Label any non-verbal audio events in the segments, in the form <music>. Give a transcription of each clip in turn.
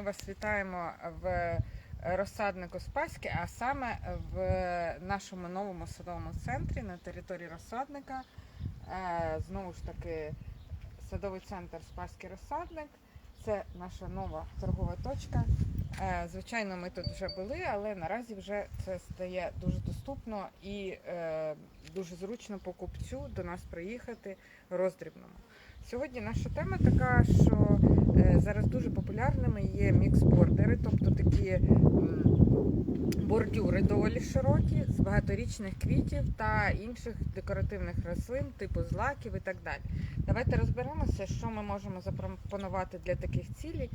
Ми вас вітаємо в розсаднику Спаськи, а саме в нашому новому садовому центрі на території розсадника. Е, Знову ж таки, садовий центр Спаський розсадник. Це наша нова торгова точка. Е, Звичайно, ми тут вже були, але наразі вже це стає дуже доступно і е, дуже зручно покупцю до нас приїхати роздрібному. Сьогодні наша тема така, що е, зараз дуже популярними є мікс-бордери, тобто такі бордюри доволі широкі з багаторічних квітів та інших декоративних рослин, типу злаків і так далі. Давайте розберемося, що ми можемо запропонувати для таких цілей.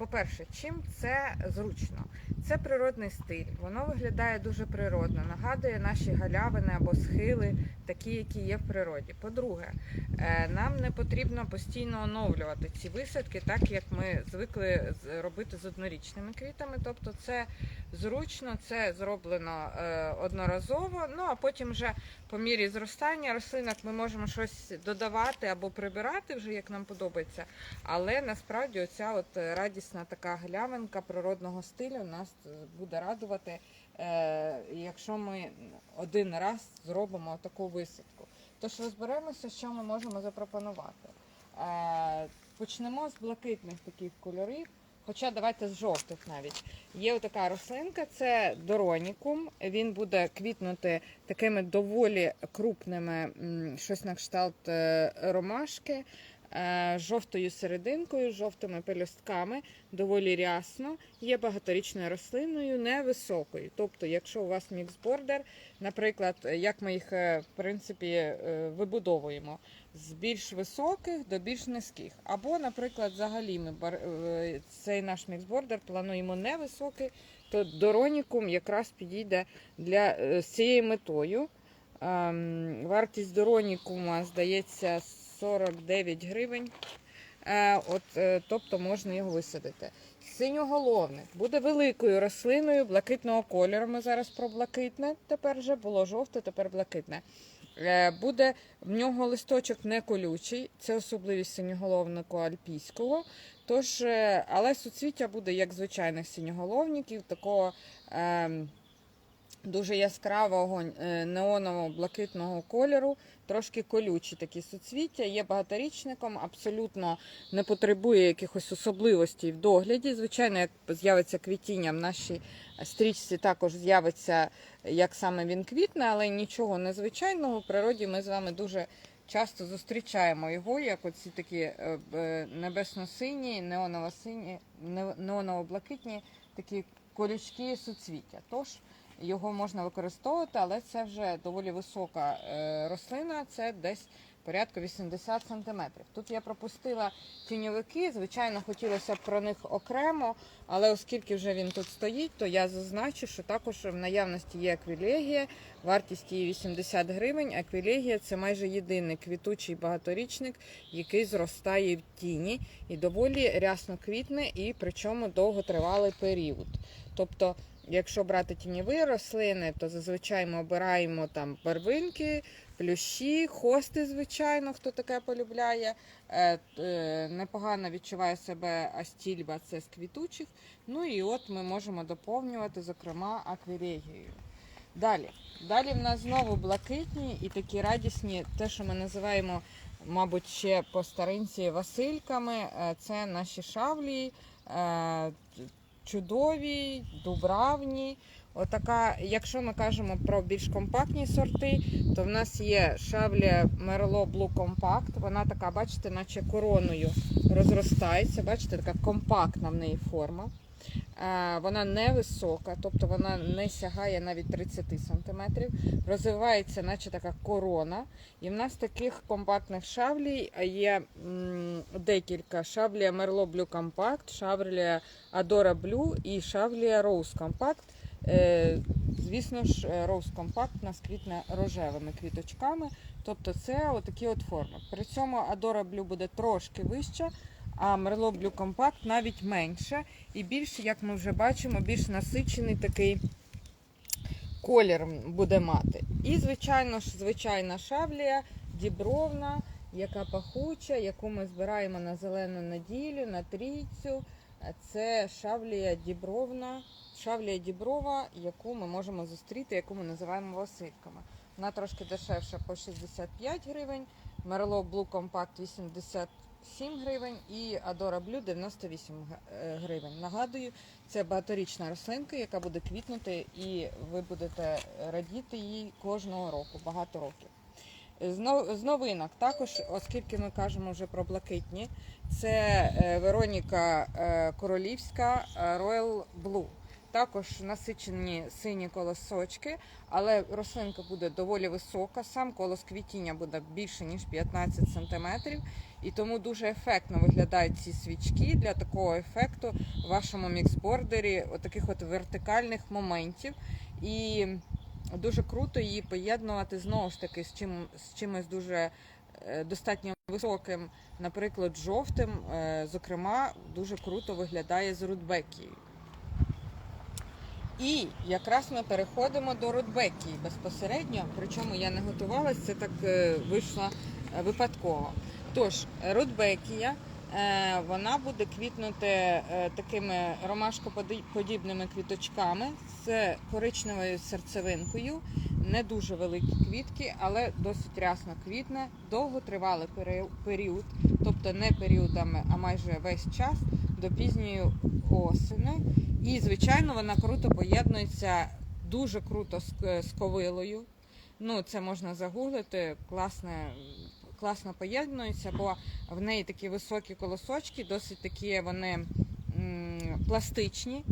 По-перше, чим це зручно? Це природний стиль, воно виглядає дуже природно, нагадує наші галявини або схили, такі, які є в природі. По-друге, е, нам не потрібно постійно оновлювати ці висадки, так як ми звикли робити з однорічними квітами. Тобто це зручно, це зроблено е, одноразово. Ну а потім вже по мірі зростання рослинок ми можемо щось додавати або прибирати вже як нам подобається. Але насправді оця от е, радісна така галявинка природного стилю нас буде радувати, е, якщо ми один раз зробимо таку висадку. Тож розберемося, що ми можемо запропонувати. Почнемо з блакитних таких кольорів. Хоча давайте з жовтих навіть. Є така рослинка, це доронікум. Він буде квітнути такими доволі крупними, щось на кшталт е, ромашки, жовтою серединкою, жовтими пелюстками, доволі рясно. Є багаторічною рослиною, невисокою. Тобто, якщо у вас міксбордер, наприклад, як ми їх е, в принципі е, вибудовуємо з більш високих до більш низьких. Або, наприклад, взагалі ми е, цей наш міксбордер плануємо невисокий, то доронікум якраз підійде для е, з цією метою. Ем, Вартість доронікума, здається, 49 гривень. Е, От, е, тобто можна його висадити. Синьоголовник буде великою рослиною блакитного кольору. Ми зараз про блакитне. Тепер вже було жовте, тепер блакитне. Е, Буде в нього листочок не колючий, це особливість синьоголовнику альпійського. Тож, е, але суцвіття буде як звичайних синьоголовників, такого ем, дуже яскравого е, неоново блакитного кольору, трошки колючі такі суцвіття, є багаторічником, абсолютно не потребує якихось особливостей в догляді. Звичайно, як з'явиться квітіння в нашій стрічці, також з'явиться, як саме він квітне, але нічого незвичайного. В природі ми з вами дуже часто зустрічаємо його, як оці такі е, е, небесно-сині, неоново-сині, неоново-блакитні такі колючки суцвіття. Тож його можна використовувати, але це вже доволі висока е, рослина, це десь порядку 80 см. Тут я пропустила тіньовики, звичайно, хотілося б про них окремо, але оскільки вже він тут стоїть, то я зазначу, що також в наявності є аквілегія, вартість її 80 гривень. Аквілегія це майже єдиний квітучий багаторічник, який зростає в тіні і доволі рясно квітне, і причому довготривалий період. Тобто Якщо брати тіньові рослини, то зазвичай ми обираємо там барвинки, плющі, хости, звичайно, хто таке полюбляє. Е, е, Непогано відчуває себе астільба, це з квітучих. Ну і от ми можемо доповнювати, зокрема, аквілегією. Далі. Далі в нас знову блакитні і такі радісні, те, що ми називаємо, мабуть, ще по старинці Васильками. Е, Це наші шавлі. Чудові, дубравні. Отака, якщо ми кажемо про більш компактні сорти, то в нас є шавля Merlot Blue Compact. Вона така, бачите, наче короною розростається. Бачите, така компактна в неї форма. Е, Вона невисока, тобто вона не сягає навіть 30 см. Розвивається, наче така корона. І в нас таких компактних шавлій є декілька: шавлія Merlot Blue Compact, шавлія Adora Blue і шавлія Rose Compact. Е, Звісно ж, е, Rose Compact у нас квітне рожевими квіточками. Тобто це отакі от форми. При цьому Adora Blue буде трошки вища, а Merlot Blue Compact навіть менше. І більш, як ми вже бачимо, більш насичений такий колір буде мати. І, звичайно ж, звичайна шавлія, дібровна, яка пахуча, яку ми збираємо на зелену неділю, на трійцю. Це шавлія дібровна, шавлія діброва, яку ми можемо зустріти, яку ми називаємо васильками. Вона трошки дешевша по 65 гривень, Merlot Blue Compact 87 гривень і Adora Blue 98 г- е, гривень. Нагадую, це багаторічна рослинка, яка буде квітнути, і ви будете радіти їй кожного року, багато років. З новинок також, оскільки ми кажемо вже про блакитні, це е, Вероніка е, Королівська е, Royal Blue. Також насичені сині колосочки, але рослинка буде доволі висока. Сам колос квітіння буде більше ніж 15 см, і тому дуже ефектно виглядають ці свічки для такого ефекту в вашому міксбордері, отаких от вертикальних моментів. І дуже круто її поєднувати знову ж таки з чим з чимось дуже е, достатньо високим, наприклад, жовтим. Е, Зокрема, дуже круто виглядає з рудбекією. І якраз ми переходимо до рудбекії безпосередньо, причому я не готувалася, це так е, вийшло е, випадково. Тож, рудбекія, е, вона буде квітнути такими ромашкоподібними квіточками з коричневою серцевинкою. Не дуже великі квітки, але досить рясно квітне, довготривалий період- період, тобто не періодами, а майже весь час до пізньої осени. І, звичайно, вона круто поєднується дуже круто з, е, з ковилою. Ну, це можна загуглити, класне, класно поєднується, бо в неї такі високі колосочки, досить такі вони м, пластичні.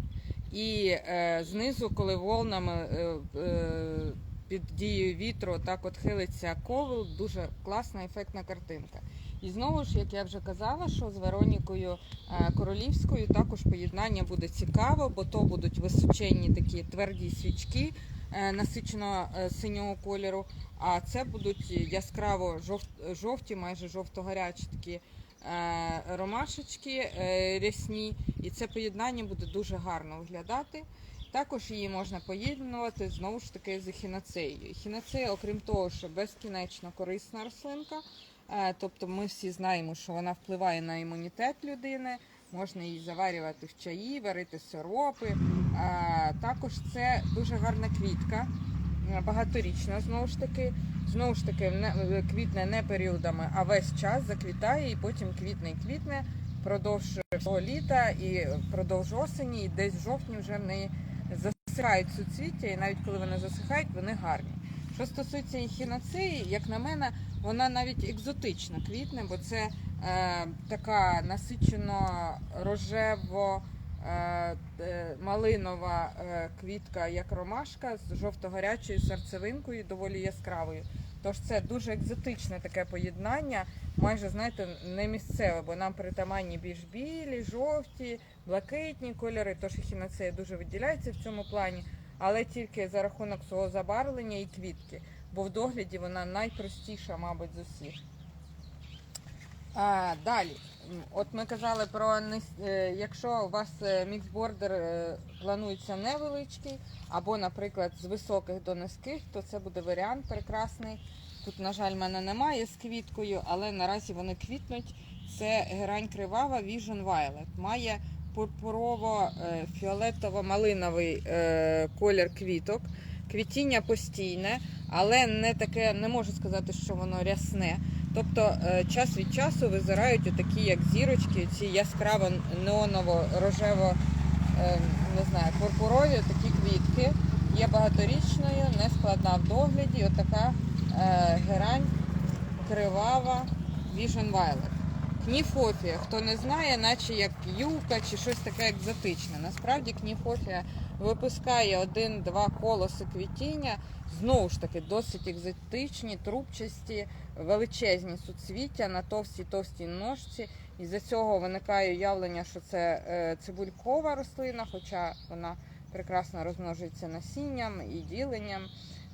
І е, знизу, коли волнами е, е, під дією вітру так от хилиться ковил, дуже класна ефектна картинка. І знову ж, як я вже казала, що з Веронікою е, Королівською також поєднання буде цікаво, бо то будуть височенні такі тверді свічки е, насиченого е, синього кольору, а це будуть яскраво жовті, майже жовто-гарячі такі ромашечки рясні, і це поєднання буде дуже гарно виглядати. Також її можна поєднувати знову ж таки з ехінацеєю. Ехінацея, окрім того, що безкінечно корисна рослинка, е, тобто ми всі знаємо, що вона впливає на імунітет людини, можна її заварювати в чаї, варити сиропи. Е, Також це дуже гарна квітка, е, багаторічна знову ж таки. Знову ж таки, не- квітне не періодами, а весь час заквітає і потім квітне і квітне впродовж всього літа і впродовж осені, і десь в жовтні вже в неї засихають суцвіття, і навіть коли вони засихають, вони гарні. Що стосується ехінацеї, як на мене, вона навіть екзотично квітне, бо це е, така насичено рожево. е, е, Малинова е, квітка, як ромашка, з жовто-гарячою серцевинкою, доволі яскравою. Тож це дуже екзотичне таке поєднання, майже знаєте, не місцеве, бо нам притаманні більш білі, жовті, блакитні кольори. Тож ехінацея дуже виділяється в цьому плані, але тільки за рахунок свого забарвлення і квітки, бо в догляді вона найпростіша, мабуть, з усіх. А, далі, от ми казали про е, якщо у вас е, міксбордер е, планується невеличкий, або, наприклад, з високих до низьких, то це буде варіант прекрасний. Тут, на жаль, в мене немає з квіткою, але наразі вони квітнуть. Це герань кривава Vision Violet. Має пурпурово-фіолетово-малиновий е, колір квіток. Квітіння постійне, але не таке, не можу сказати, що воно рясне. Тобто е, час від часу визирають отакі, як зірочки, ці яскраво неоново-рожево, е, не знаю, пурпурові такі квітки. Є багаторічною, не складна в догляді. Отака е, герань кривава Vision Violet. Кніфофія, хто не знає, наче як юка чи щось таке екзотичне. Насправді кніфофія випускає один-два колоси квітіння, знову ж таки, досить екзотичні, трубчасті, величезні суцвіття на товстій товстій ножці. І за цього виникає уявлення, що це е, цибулькова рослина, хоча вона прекрасно розмножується насінням і діленням.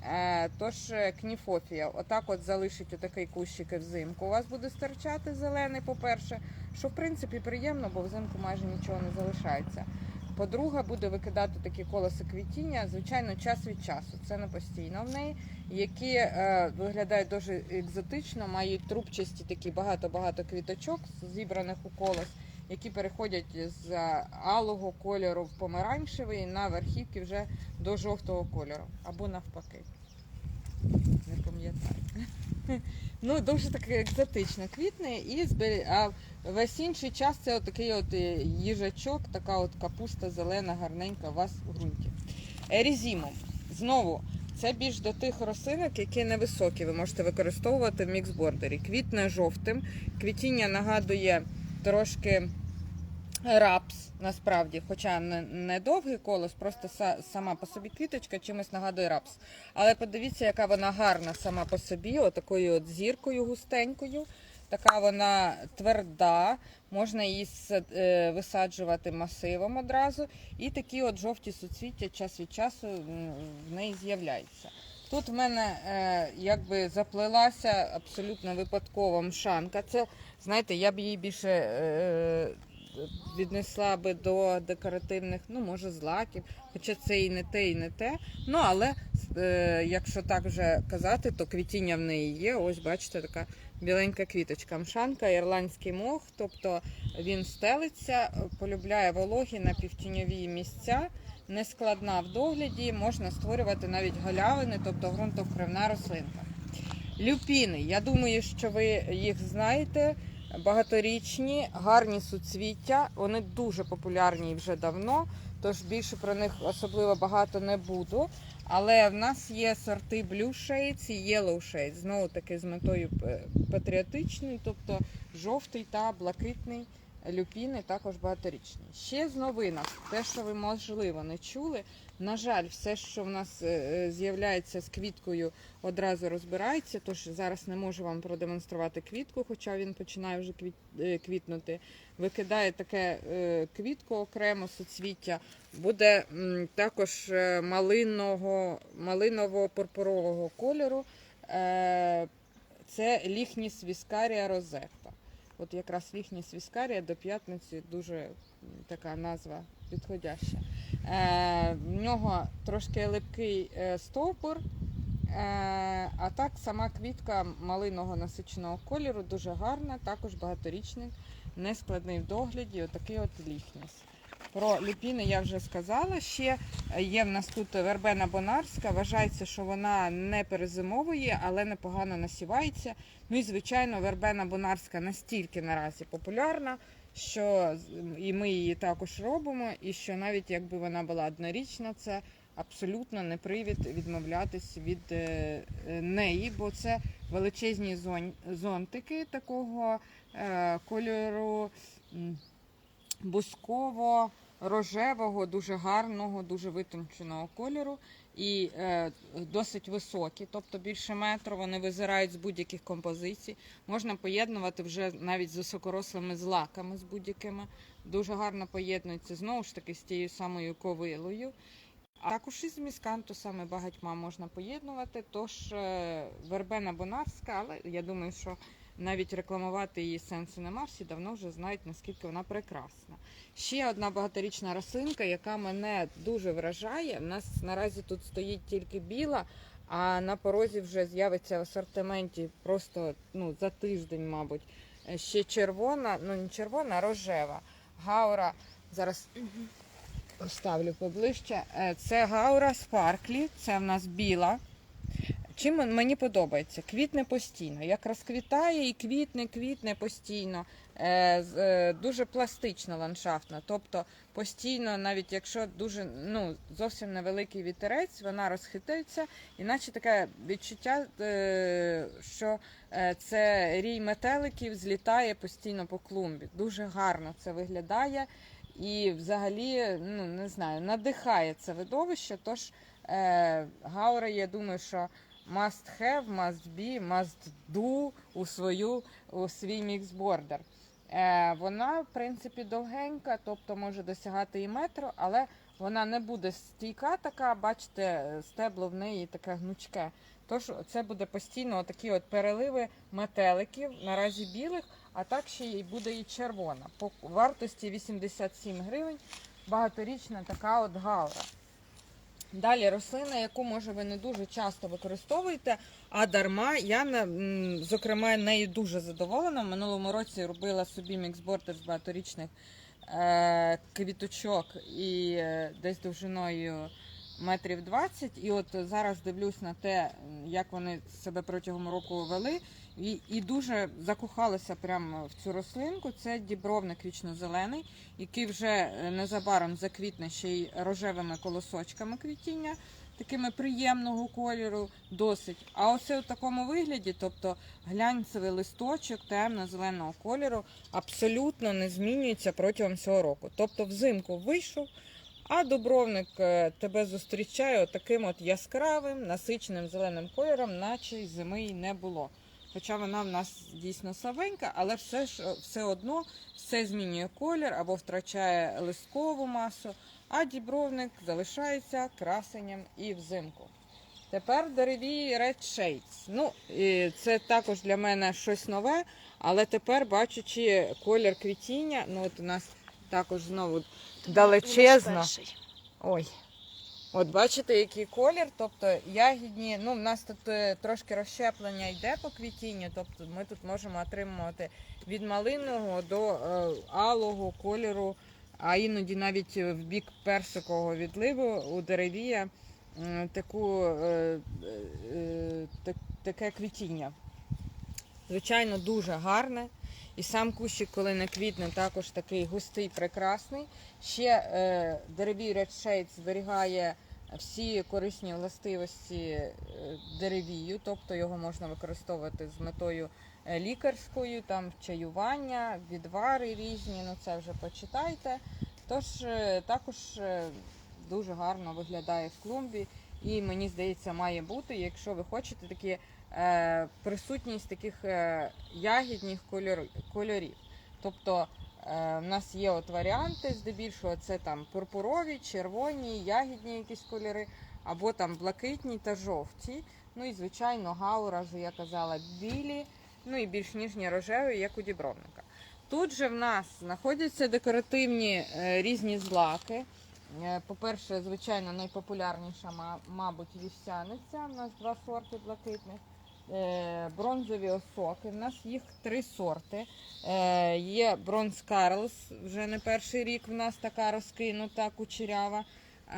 Е, Тож е, кніфофія, отак от залишить отакий кущик взимку. У вас буде стирчати зелений, по-перше, що в принципі приємно, бо взимку майже нічого не залишається. По-друге, буде викидати такі колоси квітіння, звичайно, час від часу. Це не постійно в неї, які е, виглядають дуже екзотично, мають трубчасті такі багато-багато квіточок, зібраних у колос. Які переходять з алого кольору в помаранчевий на верхівки вже до жовтого кольору. Або навпаки. Не пам'ятаю. <laughs> Ну, дуже таке екзотично квітне, і збері- а весь інший час це отакий от е, їжачок, така от капуста зелена, гарненька у вас в ґрунті. Ерізімум. Знову, це більш до тих рослинок, які невисокі. Ви можете використовувати в міксбордері. Квітне жовтим. Квітіння нагадує трошки рапс, насправді, хоча не, довгий колос, просто са- сама по собі квіточка чимось нагадує рапс. Але подивіться, яка вона гарна сама по собі, отакою от зіркою густенькою. Така вона тверда, можна її е, висаджувати масивом одразу. І такі от жовті суцвіття час від часу в неї з'являються. Тут в мене е, якби заплелася абсолютно випадкова мшанка. Це, знаєте, я б її більше е, віднесла би до декоративних, ну, може, злаків, хоча це і не те, і не те. Ну, але е, якщо так вже казати, то квітіння в неї є. Ось, бачите, така біленька квіточка. Мшанка, ірландський мох, тобто він стелиться, полюбляє вологі напівтіньові місця, нескладна в догляді, можна створювати навіть галявини, тобто ґрунтовкривна рослинка. Люпіни, я думаю, що ви їх знаєте. Багаторічні, гарні суцвіття. Вони дуже популярні вже давно, тож більше про них особливо багато не буду. Але в нас є сорти Blue Shades і Yellow Shades, знову таки з метою патріотичний, патріотичною, тобто жовтий та блакитний люпіни також багаторічні. Ще з новинок, те, що ви можливо не чули. На жаль, все, що в нас е, е, з'являється з квіткою, одразу розбирається. Тож зараз не можу вам продемонструвати квітку, хоча він починає вже е, квітнути. Викидає таке квітку окремо суцвіття. Буде також малиного, малиново-пурпурового кольору. Е, це ліхніс віскарія розетта. От якраз їхня свіскарія до п'ятниці дуже така назва підходяща. Е, в нього трошки липкий е, стовбур, е, а так сама квітка малиного насиченого кольору, дуже гарна, також багаторічний, нескладний в догляді, отакий от ліхніс. Про люпіни я вже сказала. Ще є в нас тут вербена бонарська. Вважається, що вона не перезимовує, але непогано насівається. Ну і звичайно, вербена бонарська настільки наразі популярна, що і ми її також робимо. І що навіть якби вона була однорічна, це абсолютно не привід відмовлятись від е, е, неї, бо це величезні зонтики такого е, кольору. Бусково рожевого, дуже гарного, дуже витонченого кольору і е, досить високі, тобто більше метру. Вони визирають з будь-яких композицій. Можна поєднувати вже навіть з високорослими злаками, з будь-якими. Дуже гарно поєднується знову ж таки з тією самою ковилою. А також із міскантусами багатьма можна поєднувати. Тож е, вербена бонарська, але я думаю, що навіть рекламувати її сенсу нема. Всі давно вже знають, наскільки вона прекрасна. Ще одна багаторічна рослинка, яка мене дуже вражає. У нас наразі тут стоїть тільки біла, а на порозі вже з'явиться в асортименті просто ну, за тиждень, мабуть. Ще червона, ну не червона, а рожева. Гаура. Зараз ставлю поближче. Е, Це гаура спарклі, це в нас біла. Чим мені подобається? Квітне постійно. Як розквітає і квітне, квітне постійно. Е, е, дуже пластично ландшафтно. Тобто постійно, навіть якщо дуже ну, зовсім невеликий вітерець, вона розхитується, іначе таке відчуття, е, що це рій метеликів злітає постійно по клумбі. Дуже гарно це виглядає. І взагалі, ну не знаю, надихає це видовище. Тож Гаура, я думаю, що must have, must be, must do у свою у свій міксбордер. Е, вона, в принципі, довгенька, тобто може досягати і метру, але вона не буде стійка така, бачите, стебло в неї таке гнучке. Тож це буде постійно такі от переливи метеликів, наразі білих, а так ще й буде і червона. По вартості 87 гривень. Багаторічна така от гаура. Далі рослина, яку може ви не дуже часто використовуєте, а дарма. Я зокрема нею дуже задоволена. В минулому році робила собі міксбордер з багаторічних е, квіточок і е, десь довжиною метрів 20. І от зараз дивлюсь на те, як вони себе протягом року вели. І, і дуже закохалася прямо в цю рослинку. Це дібровник вічно-зелений, який вже е, незабаром заквітне ще й рожевими колосочками квітіння, такими приємного кольору, досить. А оце в такому вигляді, тобто глянцевий листочок темно-зеленого кольору, абсолютно не змінюється протягом цього року. Тобто взимку вийшов. А дубровник е, тебе зустрічає таким от яскравим, насиченим зеленим кольором, наче й зими й не було. Хоча вона в нас дійсно слабенька, але все ж все одно все змінює колір або втрачає листкову масу, а дібровник залишається красенням і взимку. Тепер дереві Red Shades. Ну, і це також для мене щось нове, але тепер, бачачи колір квітіння, ну от у нас також знову далечезно. Ой. От бачите, який колір, тобто ягідні, ну в нас тут е, трошки розщеплення йде по квітінню, тобто ми тут можемо отримувати від малинового до е, алого кольору, а іноді навіть в бік персикового відливу у деревія м, таку, е, е, так- таке квітіння. Звичайно, дуже гарне. І сам кущик, коли не квітне, також такий густий, прекрасний. Ще е, деревій Red Shade зберігає всі корисні властивості е, деревію, тобто його можна використовувати з метою е, лікарською, там чаювання, відвари різні, ну це вже почитайте. Тож е, також дуже гарно виглядає в клумбі і мені здається, має бути, якщо ви хочете такі присутність таких ягідних кольор, кольорів. Тобто е, в нас є от варіанти, здебільшого це там пурпурові, червоні, ягідні якісь кольори, або там блакитні та жовті. Ну і звичайно, гаура, вже я казала, білі, ну і більш ніжні рожеві, як у дібровника. Тут же в нас знаходяться декоративні е, різні злаки. Е, По-перше, звичайно, найпопулярніша, мабуть, вівсяниця. У нас два сорти блакитних. Е, Бронзові осоки. У нас їх три сорти. Е, Є Бронз Карлс, вже не перший рік в нас така розкинута кучерява.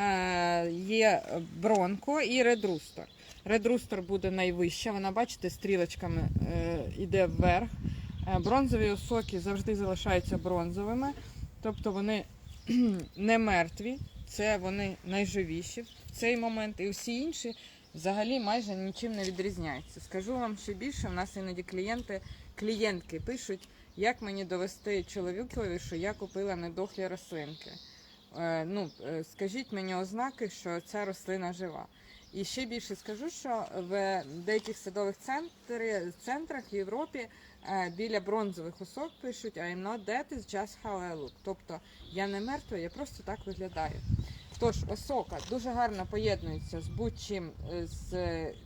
Е, Є Бронко і Редрустер. Редрустер буде найвища. Вона, бачите, стрілочками йде вверх. Бронзові осоки завжди залишаються бронзовими, тобто вони <clears throat> не мертві, це вони найживіші в цей момент. І всі інші взагалі майже нічим не відрізняються. Скажу вам ще більше, в нас іноді клієнти, клієнтки пишуть, як мені довести чоловікові, що я купила недохлі рослинки. Е, ну, е, скажіть мені ознаки, що ця рослина жива. І ще більше скажу, що в деяких садових центрах в Європі е, біля бронзових осок пишуть I'm not dead, it's just how I look. Тобто я не мертва, я просто так виглядаю. Тож осока дуже гарно поєднується з будь-чим е, з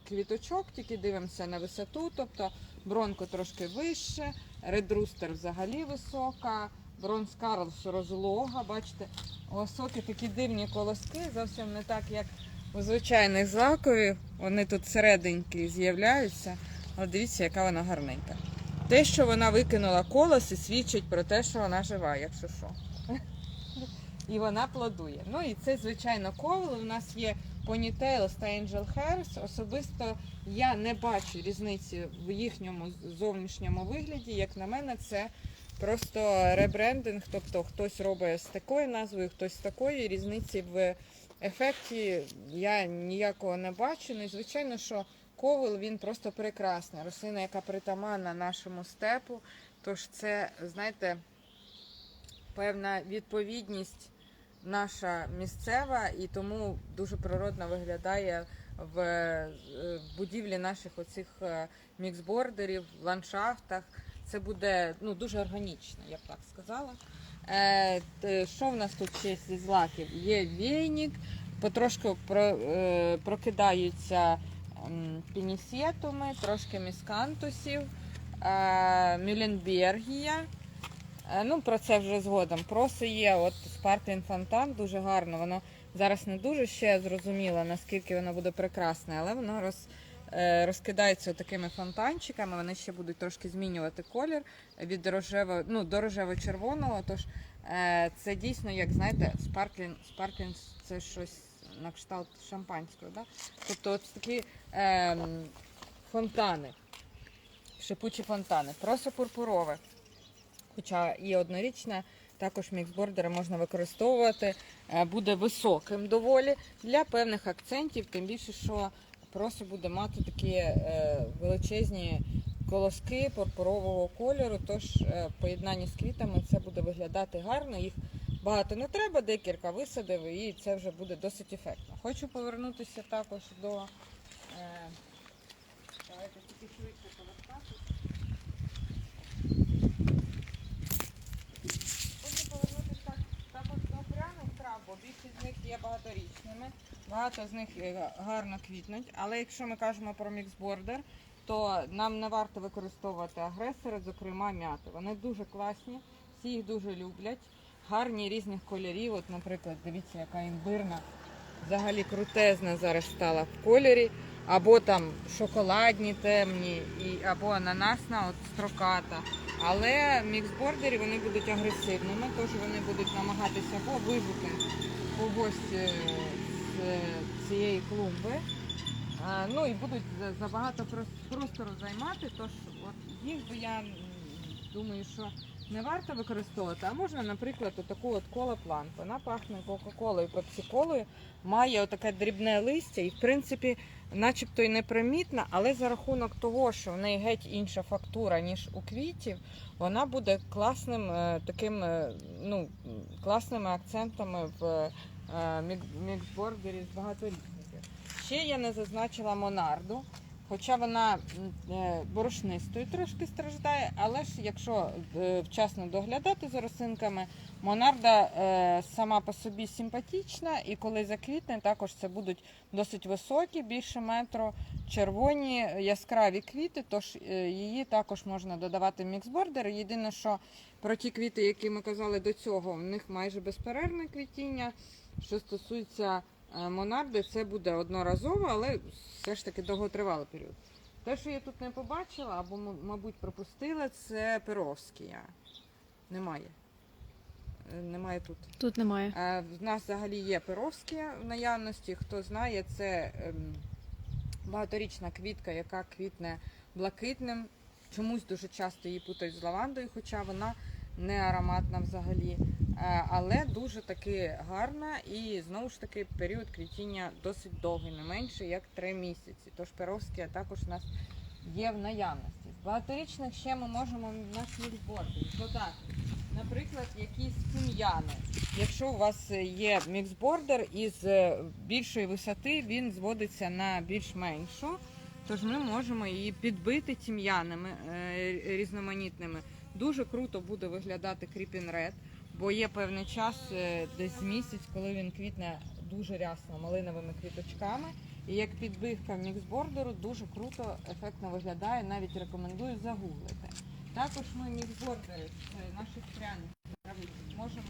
квіточок, тільки дивимося на висоту, тобто бронко трошки вище, редрустер взагалі висока, бронз Карлс розлога, бачите, у осоки такі дивні колоски, зовсім не так, як у звичайних злакових. Вони тут серединки з'являються. От дивіться, яка вона гарненька. Те, що вона викинула колоси, свідчить про те, що вона жива, якщо що. І вона плодує. Ну і це, звичайно, ковли. У нас є Ponytails та Angel Hairs. Особисто я не бачу різниці в їхньому зовнішньому вигляді. Як на мене, це просто ребрендинг. Тобто хтось робить з такою назвою, хтось з такої. Різниці в ефекті я ніякого не бачу. Ну і звичайно, що ковил він просто прекрасна. Рослина, яка притаманна нашому степу. Тож це, знаєте, певна відповідність наша місцева і тому дуже природно виглядає в е, будівлі наших оцих е, міксбордерів, ландшафтах. Це буде ну, дуже органічно, я б так сказала. Е, що в нас тут ще зі злаків? Є війник, потрошку про, прокидаються пінісетуми, трошки міскантусів, е, мюленбергія. Е, Ну, про це вже згодом. Просто є от Sparkling фонтан, дуже гарно. Воно зараз не дуже ще зрозуміло, наскільки воно буде прекрасне, але воно роз, е, розкидається такими фонтанчиками. Вони ще будуть трошки змінювати колір від рожево, ну, до рожево-червоного. Тож е, це дійсно, як знаєте, Sparkling, Sparkling це щось на кшталт шампанського. Да? Тобто от такі е, фонтани, шипучі фонтани, просто пурпурове. Хоча і однорічне, також міксбордери можна використовувати, е, буде високим доволі для певних акцентів, тим більше, що просто буде мати такі е, величезні колоски пурпурового кольору. Тож е, в поєднанні з квітами це буде виглядати гарно. Їх багато не треба, декілька висадив, і це вже буде досить ефектно. Хочу повернутися також до. Е, давайте тільки швидко повертати. Хочу повернутися так, також до пряних трав, бо більшість з них є багаторічними, багато з них е, гарно квітнуть. Але якщо ми кажемо про міксбордер, то нам не варто використовувати агресори, зокрема м'яти. Вони дуже класні, всі їх дуже люблять. Гарні різних кольорів. От, наприклад, дивіться, яка імбирна. Взагалі крутезна зараз стала в кольорі. Або там шоколадні темні, і, або ананасна, от строката. Але міксбордери вони будуть агресивними, тож вони будуть намагатися або вижити когось е, з цієї клумби. Ну і будуть за- забагато прос- простору займати, тож от їх би я думаю, що не варто використовувати, а можна, наприклад, отаку от кола-плант. Вона пахне Кока-Колою, пепсі-колою, має отаке дрібне листя і, в принципі, начебто і непримітна, але за рахунок того, що в неї геть інша фактура, ніж у квітів, вона буде класним е, таким, е, ну, класними акцентами в е, міксбордері з багаторічників. Ще я не зазначила Монарду, хоча вона е, борошнистою трошки страждає, але ж якщо е, вчасно доглядати за росинками, Монарда е, сама по собі симпатична, і коли заквітне, також це будуть досить високі, більше метро, червоні яскраві квіти, тож її також можна додавати в міксбордер. Єдине, що про ті квіти, які ми казали до цього, в них майже безперервне квітіння. Що стосується монарди, це буде одноразово, але все ж таки довготривалий період. Те, що я тут не побачила, або, мабуть, пропустила, це Перовськія. Немає. Е, Немає тут. Тут немає. Е, В нас взагалі є Перовські в наявності. Хто знає, це ем, багаторічна квітка, яка квітне блакитним. Чомусь дуже часто її путають з лавандою, хоча вона не ароматна взагалі. Е, Але дуже таки гарна і знову ж таки період квітіння досить довгий, не менше як 3 місяці. Тож Перовські також у нас є в наявності. Багаторічних ще ми можемо наш міксборди додати, наприклад, якісь тим'яни. Якщо у вас є міксбордер із е, більшої висоти, він зводиться на більш меншу. Тож ми можемо її підбити тім'янами е, різноманітними. Дуже круто буде виглядати Creeping Red, бо є певний час, е, десь місяць, коли він квітне дуже рясно малиновими квіточками. І як підбивка міксбордеру дуже круто, ефектно виглядає. Навіть рекомендую загуглити. Також ми міксбордери з наших пряних можемо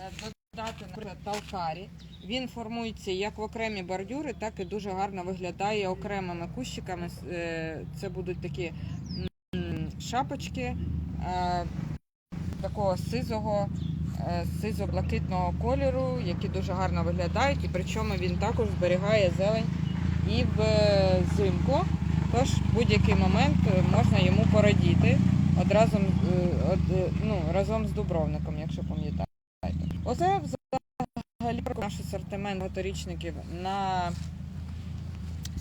е, додати, наприклад, талкарі. Він формується як в окремі бордюри, так і дуже гарно виглядає окремими кущиками. Е, Це будуть такі шапочки е, такого сизого, е, сизо-блакитного кольору, які дуже гарно виглядають, і причому він також зберігає зелень і взимку. Тож в будь-який момент е, можна йому порадіти одразу е, од- е, ну, разом з дубровником, якщо пам'ятаєте. Оце взагалі наш асортимент багаторічників на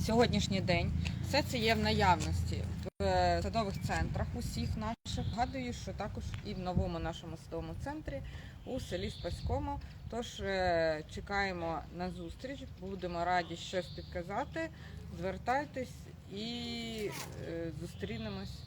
сьогоднішній день. Все це є в наявності в е, садових центрах усіх наших. Гадую, що також і в новому нашому садовому центрі у селі Спаському. Тож е, чекаємо на зустріч, будемо раді щось підказати. Звертайтесь і е, зустрінемось